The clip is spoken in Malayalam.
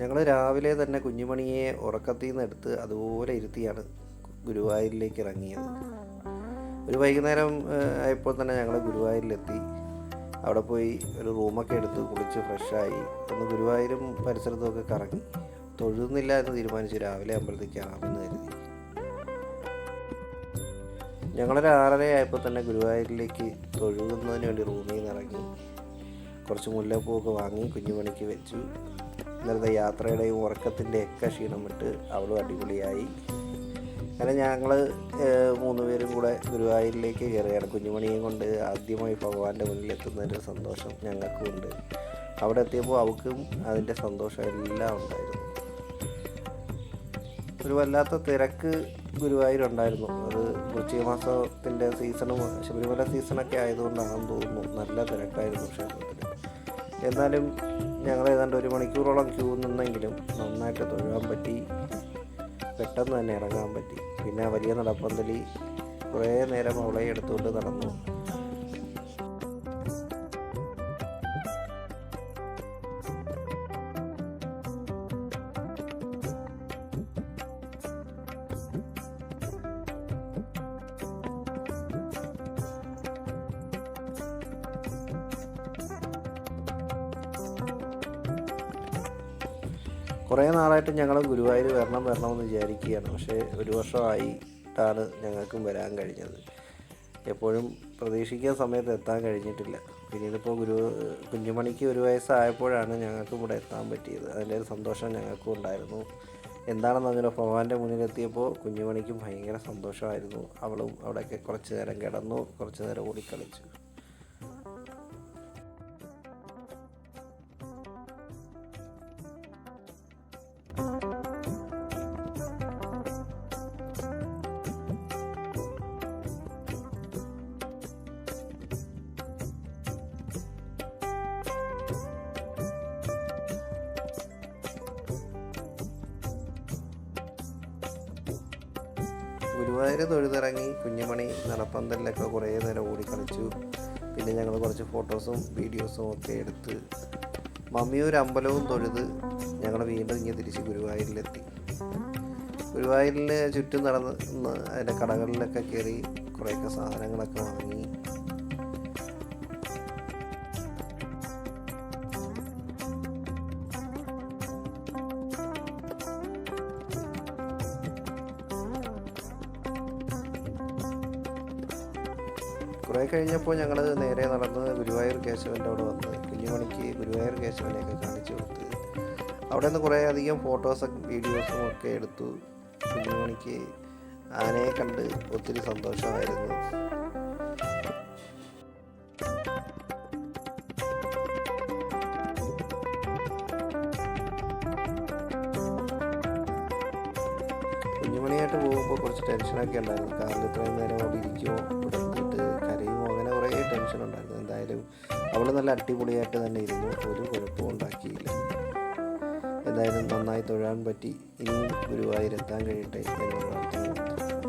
ഞങ്ങൾ രാവിലെ തന്നെ കുഞ്ഞുമണിയെ ഉറക്കത്തിൽ നിന്ന് എടുത്ത് അതുപോലെ ഇരുത്തിയാണ് ഗുരുവായൂരിലേക്ക് ഇറങ്ങിയത്. ഒരു വൈകുന്നേരം ആയപ്പോൾ തന്നെ ഞങ്ങൾ ഗുരുവായൂരിലെത്തി. അവിടെ പോയി ഒരു റൂമൊക്കെ എടുത്ത് കുളിച്ച് ഫ്രഷായി. ഒന്ന് ഗുരുവായൂരും പരിസരത്തുമൊക്കെ കറങ്ങി. തൊഴുന്നില്ല എന്ന് തീരുമാനിച്ചു രാവിലെ അമ്പലത്തേക്കാണെന്ന് കരുതി. ഞങ്ങളൊരു ആറര ആയപ്പോൾ തന്നെ ഗുരുവായൂരിലേക്ക് തൊഴുകുന്നതിന് വേണ്ടി റൂമിൽ നിന്ന് ഇറങ്ങി. കുറച്ച് മുല്ലപ്പൂവൊക്കെ വാങ്ങി കുഞ്ഞുമണിക്ക് വെച്ചു. ഇന്നലത്തെ യാത്രയുടെയും ഉറക്കത്തിന്റെ ഒക്കെ ക്ഷീണം വിട്ട് അവളും അടിപൊളിയായി. അങ്ങനെ ഞങ്ങൾ മൂന്ന് പേരും കൂടെ ഗുരുവായൂരിലേക്ക് കയറുകയാണ്. കുഞ്ഞുമണിയും കൊണ്ട് ആദ്യമായി ഭഗവാന്റെ മുന്നിൽ എത്തുന്നതിന്റെ സന്തോഷം ഞങ്ങൾക്കും ഉണ്ട്. അവിടെ എത്തിയപ്പോൾ അവൾക്കും അതിന്റെ സന്തോഷം എല്ലാം ഉണ്ടായിരുന്നു. ഒരു വല്ലാത്ത തിരക്ക് ഗുരുവായൂരുണ്ടായിരുന്നു. അത് വൃശ്ചിക മാസത്തിന്റെ സീസണും ശബരിമല സീസണൊക്കെ ആയതുകൊണ്ടാണെന്ന് തോന്നുന്നു. നല്ല തിരക്കായിരുന്നു ക്ഷേത്രത്തിൽ എന്നാലും ഞങ്ങൾ ഏതാണ്ട് ഒരു മണിക്കൂറോളം ക്യൂ നിന്നെങ്കിലും നന്നായിട്ട് തൊഴുവാൻ പറ്റി. പെട്ടെന്ന് തന്നെ ഇറങ്ങാൻ പറ്റി. പിന്നെ വലിയ നടപ്പന്തലി കുറേ നേരം അവളെ എടുത്തുകൊണ്ട് നടന്നു. കുറേ നാളായിട്ട് ഞങ്ങൾ ഗുരുവായൂർ വരണം വരണമെന്ന് വിചാരിക്കുകയാണ്. പക്ഷേ ഒരു വർഷമായിട്ടാണ് ഞങ്ങൾക്കും വരാൻ കഴിഞ്ഞത്. എപ്പോഴും പ്രതീക്ഷിക്കുന്ന സമയത്ത് എത്താൻ കഴിഞ്ഞിട്ടില്ല. പിന്നീടിപ്പോൾ ഗുരു കുഞ്ഞുമണിക്ക് ഒരു വയസ്സായപ്പോഴാണ് ഞങ്ങൾക്കും ഇവിടെ എത്താൻ പറ്റിയത്. അതിന്റെ ഒരു സന്തോഷം ഞങ്ങൾക്കും ഉണ്ടായിരുന്നു. എന്താണെന്ന് പറഞ്ഞാൽ ഭഗവാന്റെ മുന്നിലെത്തിയപ്പോൾ കുഞ്ഞുമണിക്കും ഭയങ്കര സന്തോഷമായിരുന്നു. അവളും അവിടെയൊക്കെ കുറച്ച് നേരം കിടന്നു കുറച്ച് നേരം ഓടിക്കളിച്ചു. ഗുരുവായൂർ തൊഴുതിറങ്ങി കുഞ്ഞുമണി നടപ്പന്തലിലൊക്കെ കുറേ നേരം ഓടിക്കളിച്ചു. പിന്നെ ഞങ്ങൾ കുറച്ച് ഫോട്ടോസും വീഡിയോസും ഒക്കെ എടുത്ത് മമ്മിയൂർ അമ്പലവും തൊഴുത് ഞങ്ങൾ വീണ്ടും ഇങ്ങനെ തിരിച്ച് ഗുരുവായൂരിലെത്തി. ഗുരുവായൂരിൽ ചുറ്റും നടന്ന് അതിന്റെ കടകളിലൊക്കെ കയറി കുറേയൊക്കെ സാധനങ്ങളൊക്കെ വാങ്ങി. കുറേ കഴിഞ്ഞപ്പോൾ ഞങ്ങൾ നേരെ നടന്ന് ഗുരുവായൂർ കേശവന്റെ അവിടെ വന്ന് കുഞ്ഞുമണിക്ക് ഗുരുവായൂർ കേശവനെയൊക്കെ കാണിച്ചു കൊടുത്ത് അവിടെ നിന്ന് കുറേ അധികം ഫോട്ടോസും വീഡിയോസും ഒക്കെ എടുത്തു. കുഞ്ഞുമണിക്ക് ആനയെ കണ്ട് ഒത്തിരി സന്തോഷമായിരുന്നു. കുഞ്ഞുമണിയായിട്ട് പോകുമ്പോൾ കുറച്ച് ടെൻഷനൊക്കെ ഉണ്ടായിരുന്നു. കാറിൽ ഇത്രയും നേരം അവിടെ ഇരിക്കുമോ ഇവിടെ എത്തിയിട്ട് കരയുമോ അങ്ങനെ കുറേ ടെൻഷൻ ഉണ്ടായിരുന്നു. എന്തായാലും അവൾ നല്ല അടിപൊളിയായിട്ട് തന്നെ ഇരുന്നു. ഒരു കുഴപ്പവും ഉണ്ടാക്കിയില്ല. എന്തായാലും നന്നായി തൊഴാൻ പറ്റി. ഇനിയും ഗുരുവായൂരെത്താൻ കഴിയട്ടെ എന്ന്